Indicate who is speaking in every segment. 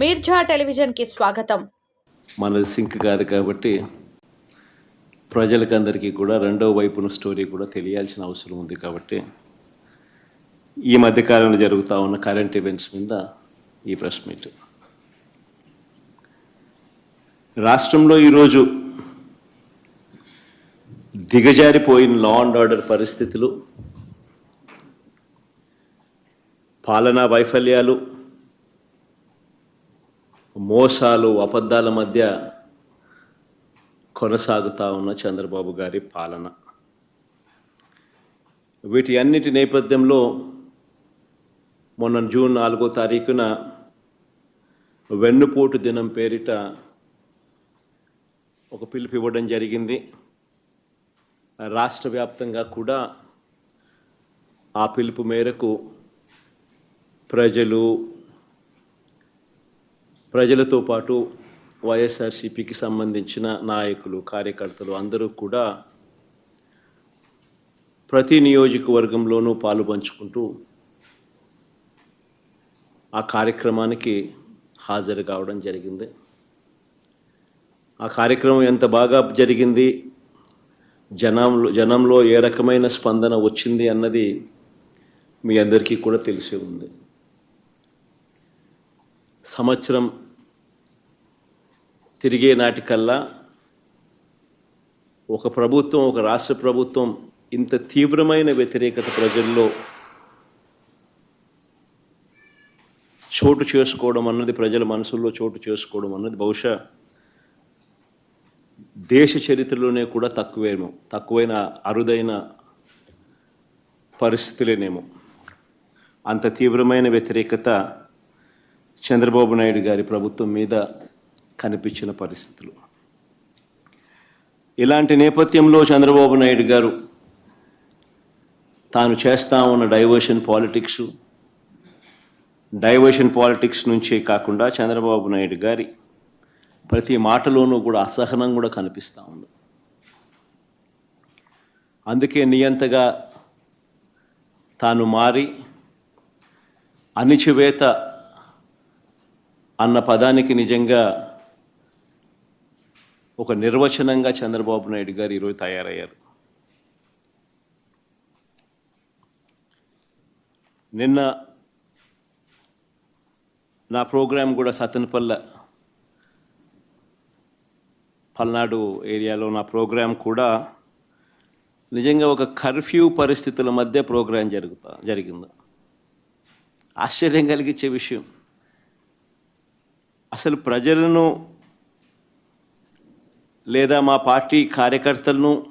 Speaker 1: మీర్జా టెలివిజన్కి స్వాగతం.
Speaker 2: మనది సింక్ కాదు కాబట్టి ప్రజలకందరికీ కూడా రెండవ వైపున స్టోరీ కూడా తెలియాల్సిన అవసరం ఉంది కాబట్టి ఈ మధ్యకాలంలో జరుగుతూ ఉన్న కరెంట్ ఈవెంట్స్ మీద ఈ ప్రెస్ మీట్. రాష్ట్రంలో ఈరోజు దిగజారిపోయిన లా అండ్ ఆర్డర్ పరిస్థితులు పాలనా వైఫల్యాలు మోసాలు అబద్ధాల మధ్య కొనసాగుతా ఉన్న చంద్రబాబు గారి పాలన. వీటి అన్నిటి నేపథ్యంలో మొన్న జూన్ నాలుగో తారీఖున వెన్నుపోటు దినం పేరిట ఒక పిలుపు ఇవ్వడం జరిగింది. రాష్ట్ర వ్యాప్తంగా కూడా ఆ పిలుపు మేరకు ప్రజలు ప్రజలతో పాటు వైఎస్ఆర్సీపీకి సంబంధించిన నాయకులు కార్యకర్తలు అందరూ కూడా ప్రతి నియోజకవర్గంలోనూ పాలు పంచుకుంటూ ఆ కార్యక్రమానికి హాజరు కావడం జరిగింది. ఆ కార్యక్రమం ఎంత బాగా జరిగింది? జనంలో జనంలో ఏ రకమైన స్పందన వచ్చింది అన్నది మీ అందరికీ కూడా తెలిసి ఉంది. సంవత్సరం తిరిగే నాటికల్లా ఒక ప్రభుత్వం ఒక రాష్ట్ర ప్రభుత్వం ఇంత తీవ్రమైన వ్యతిరేకత ప్రజల్లో చోటు చేసుకోవడం అన్నది ప్రజల మనసుల్లో చోటు చేసుకోవడం అన్నది బహుశా దేశ చరిత్రలోనే కూడా తక్కువేమో తక్కువైన అరుదైన పరిస్థితులేనేమో. అంత తీవ్రమైన వ్యతిరేకత చంద్రబాబు నాయుడు గారి ప్రభుత్వం మీద కనిపించిన పరిస్థితులు. ఇలాంటి నేపథ్యంలో చంద్రబాబు నాయుడు గారు తాను చేస్తా ఉన్న డైవర్షన్ పాలిటిక్స్ డైవర్షన్ పాలిటిక్స్ నుంచే కాకుండా చంద్రబాబు నాయుడు గారి ప్రతి మాటలోనూ కూడా అసహనం కూడా కనిపిస్తూ ఉంది. అందుకే నియంతగా తాను మారి అణిచివేత అన్న పదానికి నిజంగా ఒక నిర్వచనంగా చంద్రబాబు నాయుడు గారు ఈరోజు తయారయ్యారు. నిన్న నా ప్రోగ్రాం కూడా సతన్పల్ల పల్నాడు ఏరియాలో నా ప్రోగ్రాం కూడా నిజంగా ఒక కర్ఫ్యూ పరిస్థితుల మధ్య ప్రోగ్రాం జరుగుతా జరిగింది. ఆశ్చర్యం కలిగించే విషయం అసలు ప్రజలను లేదా మా పార్టీ కార్యకర్తలను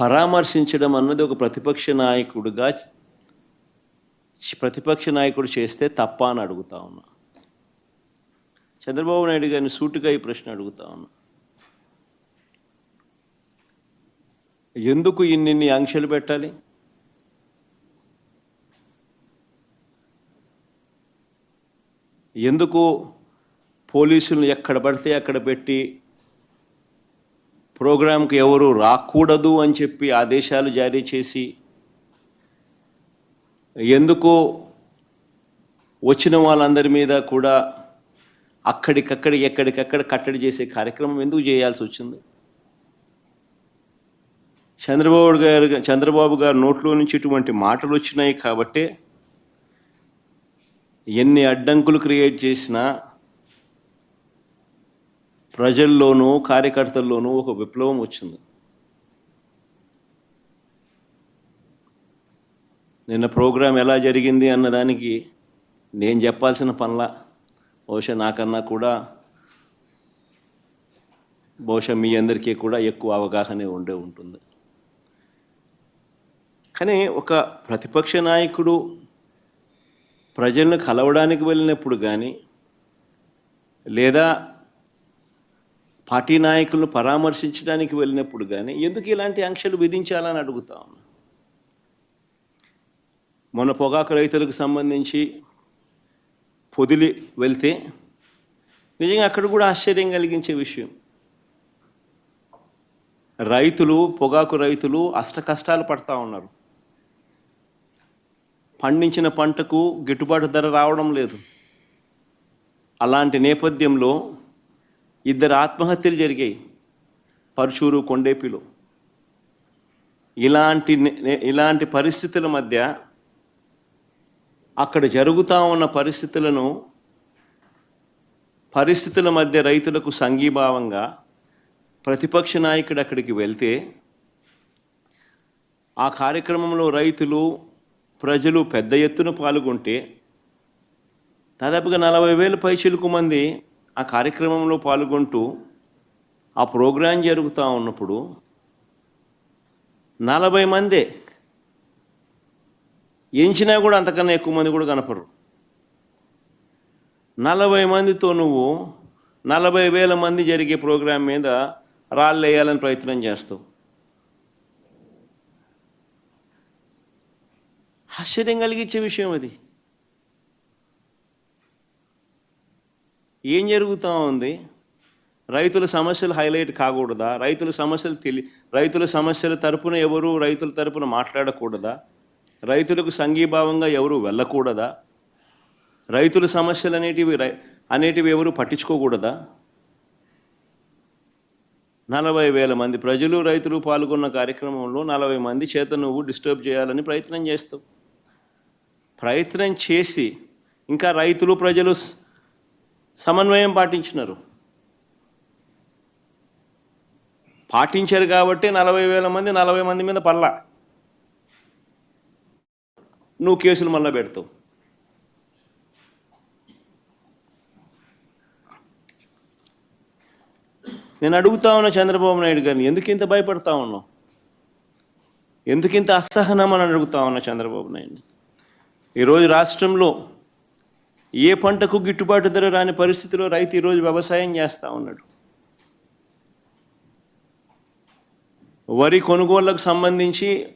Speaker 2: పరామర్శించడం అన్నది ఒక ప్రతిపక్ష నాయకుడిగా ప్రతిపక్ష నాయకుడు చేస్తే తప్ప అని అడుగుతా ఉన్నా. చంద్రబాబు నాయుడు గారిని సూటిగా ఈ ప్రశ్న అడుగుతా ఉన్నా. ఎందుకు ఇన్నిన్ని ఆంక్షలు పెట్టాలి? ఎందుకు పోలీసులను ఎక్కడ పడితే అక్కడ పెట్టి ప్రోగ్రాంకి ఎవరు రాకూడదు అని చెప్పి ఆదేశాలు జారీ చేసి ఎందుకు వచ్చిన వాళ్ళందరి మీద కూడా అక్కడికక్కడ ఎక్కడికక్కడ కట్టడి చేసే కార్యక్రమం ఎందుకు చేయాల్సి వచ్చింది? చంద్రబాబు గారు చంద్రబాబు గారు నోట్లో నుంచి ఇటువంటి మాటలు వచ్చినాయి కాబట్టే ఎన్ని అడ్డంకులు క్రియేట్ చేసినా ప్రజల్లోనూ కార్యకర్తల్లోనూ ఒక విప్లవం వచ్చింది. నిన్న ప్రోగ్రాం ఎలా జరిగింది అన్నదానికి నేను చెప్పాల్సిన పనుల బహుశా నాకన్నా కూడా బహుశా మీ అందరికీ కూడా ఎక్కువ అవగాహన ఉండే ఉంటుంది. కానీ ఒక ప్రతిపక్ష నాయకుడు ప్రజలను కలవడానికి వెళ్ళినప్పుడు కానీ లేదా పార్టీ నాయకులను పరామర్శించడానికి వెళ్ళినప్పుడు కానీ ఎందుకు ఇలాంటి ఆంక్షలు విధించాలని అడుగుతా ఉన్నా. మొన్న పొగాకు రైతులకు సంబంధించి పొదిలి వెళ్తే నిజంగా అక్కడ కూడా ఆశ్చర్యం కలిగించే విషయం. రైతులు పొగాకు రైతులు అష్ట కష్టాలు పడతా ఉన్నారు. పండించిన పంటకు గిట్టుబాటు ధర రావడం లేదు. అలాంటి నేపథ్యంలో ఇద్దరు ఆత్మహత్యలు జరిగాయి. పరుచూరు కొండేపిలో. ఇలాంటి ఇలాంటి పరిస్థితుల మధ్య అక్కడ జరుగుతూ ఉన్న పరిస్థితులను పరిస్థితుల మధ్య రైతులకు సంఘీభావంగా ప్రతిపక్ష నాయకుడు అక్కడికి వెళ్తే ఆ కార్యక్రమంలో రైతులు ప్రజలు పెద్ద ఎత్తున పాల్గొంటే దాదాపుగా నలభై వేల పైచిలకు మంది ఆ కార్యక్రమంలో పాల్గొంటూ ఆ ప్రోగ్రాం జరుగుతూ ఉన్నప్పుడు నలభై మందే ఎంచినా కూడా అంతకన్నా ఎక్కువ మంది కూడా కనపడరు. నలభై మందితో నువ్వు నలభై వేల మంది జరిగే ప్రోగ్రాం మీద రాళ్ళు వేయాలని ప్రయత్నం చేస్తావు. ఆశ్చర్యం కలిగించే విషయం అది. ఏం జరుగుతూ ఉంది? రైతుల సమస్యలు హైలైట్ కాకూడదా? రైతుల సమస్యలు తెలి రైతుల సమస్యల తరపున ఎవరు రైతుల తరపున మాట్లాడకూడదా? రైతులకు సంఘీభావంగా ఎవరు వెళ్ళకూడదా? రైతుల సమస్యలు అనేటివి రై అనేటివి ఎవరు పట్టించుకోకూడదా? నలభై వేల మంది ప్రజలు రైతులు పాల్గొన్న కార్యక్రమంలో నలభై మంది చేత నువ్వు డిస్టర్బ్ చేయాలని ప్రయత్నం చేస్తావు. ప్రయత్నం చేసి ఇంకా రైతులు ప్రజలు సమన్వయం పాటించినారు. పాటించారు కాబట్టి నలభై వేల మంది నలభై మంది మీద పడలా. నువ్వు కేసులు మళ్ళా పెడతావు. నేను అడుగుతా ఉన్నా చంద్రబాబు నాయుడు గారిని ఎందుకు ఇంత భయపడతా ఉన్నావు? ఎందుకింత అసహనం అని అడుగుతా ఉన్నా చంద్రబాబు నాయుడు ఈరోజు రాష్ట్రంలో ఏ పంటకు గిట్టుబాటు ధర రాని పరిస్థితిలో రైతు ఈరోజు వ్యవసాయం చేస్తూ ఉన్నాడు. వరి కొనుగోళ్ళకు సంబంధించి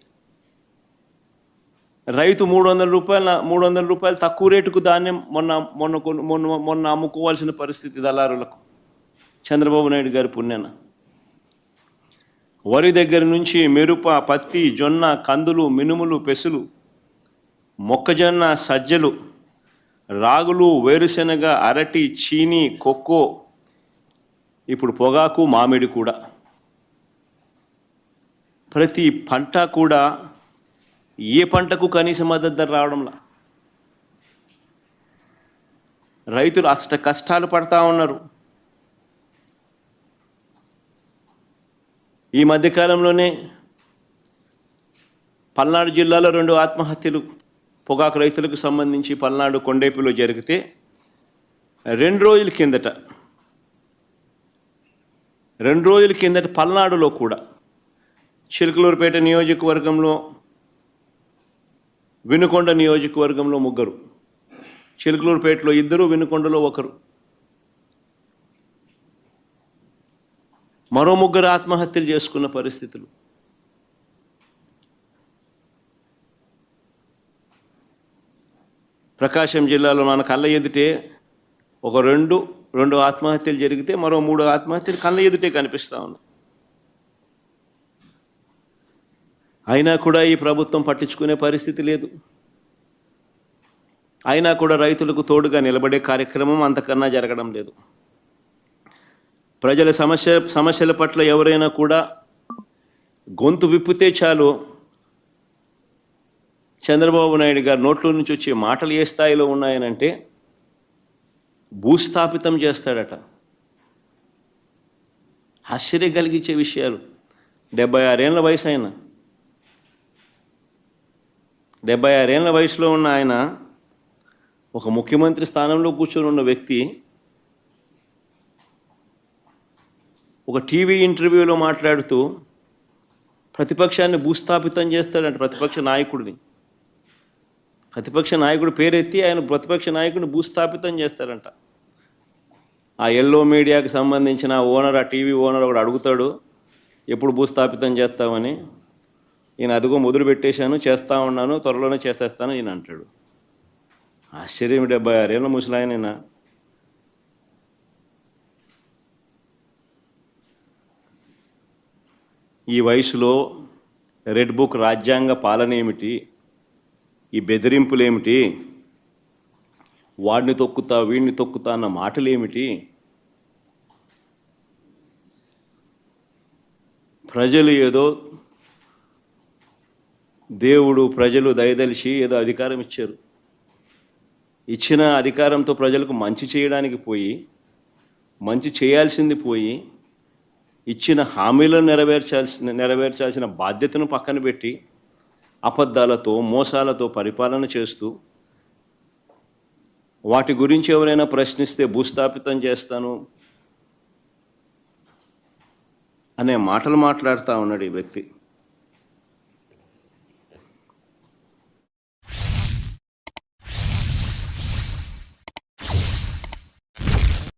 Speaker 2: రైతు మూడు వందల రూపాయల మూడు వందల రూపాయలు తక్కువ రేటుకు ధాన్యం మొన్న మొన్న మొన్న మొన్న అమ్ముకోవాల్సిన పరిస్థితి దళారులకు. చంద్రబాబు నాయుడు గారి పుణ్యాన. వరి దగ్గర నుంచి మెరుప పత్తి జొన్న కందులు మినుములు పెసులు మొక్కజొన్న సజ్జలు రాగులు వేరుశెనగ అరటి చీని కొక్కో ఇప్పుడు పొగాకు మామిడి కూడా. ప్రతి పంట కూడా ఏ పంటకు కనీస మద్దతు ధర రావడంలా? రైతులు అష్ట కష్టాలు పడతా ఉన్నారు. ఈ మధ్యకాలంలోనే పల్నాడు జిల్లాలో రెండు ఆత్మహత్యలు పొగాకు రైతులకు సంబంధించి పల్నాడు కొండేపులో జరిగితే రెండు రోజుల కిందట రెండు రోజుల కిందట పల్నాడులో కూడా చిలుకలూరుపేట నియోజకవర్గంలో వినుకొండ నియోజకవర్గంలో ముగ్గురు చిలుకలూరుపేటలో ఇద్దరు వినుకొండలో ఒకరు. మరో ముగ్గురు ఆత్మహత్యలు చేసుకున్న పరిస్థితులు. ప్రకాశం జిల్లాలో మన కళ్ళ ఎదుటే ఒక రెండు రెండు ఆత్మహత్యలు జరిగితే మరో మూడు ఆత్మహత్యలు కళ్ళ ఎదుటే కనిపిస్తూ ఉన్నాయి అయినా కూడా ఈ ప్రభుత్వం పట్టించుకునే పరిస్థితి లేదు. అయినా కూడా రైతులకు తోడుగా నిలబడే కార్యక్రమం అంతకన్నా జరగడం లేదు. ప్రజల సమస్య సమస్యల పట్ల ఎవరైనా కూడా గొంతు విప్పితే చాలు. చంద్రబాబు నాయుడు గారు నోట్లో నుంచి వచ్చే మాటలు ఏ స్థాయిలో ఉన్నాయనంటే భూస్థాపితం చేస్తాడట. ఆశ్చర్యం కలిగించే విషయాలు. డెబ్బై ఆరేళ్ళ వయసు ఆయన డెబ్బై ఆరేళ్ళ వయసులో ఉన్న ఆయన ఒక ముఖ్యమంత్రి స్థానంలో కూర్చొని ఉన్న వ్యక్తి ఒక టీవీ ఇంటర్వ్యూలో మాట్లాడుతూ ప్రతిపక్షాన్ని భూస్థాపితం చేస్తాడంట ప్రతిపక్ష నాయకుడిని. ప్రతిపక్ష నాయకుడు పేరెత్తి ఆయన ప్రతిపక్ష నాయకుడిని భూస్థాపితం చేస్తారంట ఆ ఎల్లో మీడియాకి సంబంధించిన ఓనర్ ఆ టీవీ ఓనర్ ఒకడు అడుగుతాడు ఎప్పుడు భూస్థాపితం చేస్తామని ఈయన అదిగో మొదలు పెట్టేశాను చేస్తా ఉన్నాను త్వరలోనే చేసేస్తాను ఈయన అంటాడు. ఆశ్చర్యం డెబ్బై ఆరేళ్ళ ముసలాయన ఈ వయసులో రెడ్ బుక్ రాజ్యాంగ పాలన ఏమిటి? ఈ బెదిరింపులు ఏమిటి వాడిని తొక్కుతా వీడిని తొక్కుతా అన్న మాటలు ఏమిటి ప్రజలు ఏదో దేవుడు ప్రజలు దయదలిచి ఏదో అధికారం ఇచ్చారు. ఇచ్చిన అధికారంతో ప్రజలకు మంచి చేయడానికి పోయి మంచి చేయాల్సింది పోయి ఇచ్చిన హామీలను నెరవేర్చాల్సిన నెరవేర్చాల్సిన బాధ్యతను పక్కన పెట్టి అబద్ధాలతో మోసాలతో పరిపాలన చేస్తూ వాటి గురించి ఎవరైనా ప్రశ్నిస్తే భూస్థాపితం చేస్తాను అనే మాటలు మాట్లాడుతూ ఉన్నాడు ఈ వ్యక్తి.